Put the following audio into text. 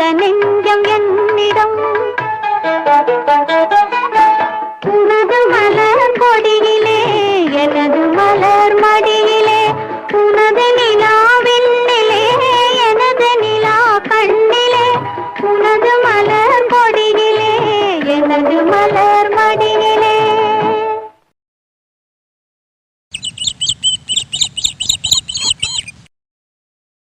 அந்த நெஞ்சம் என்னிடம்.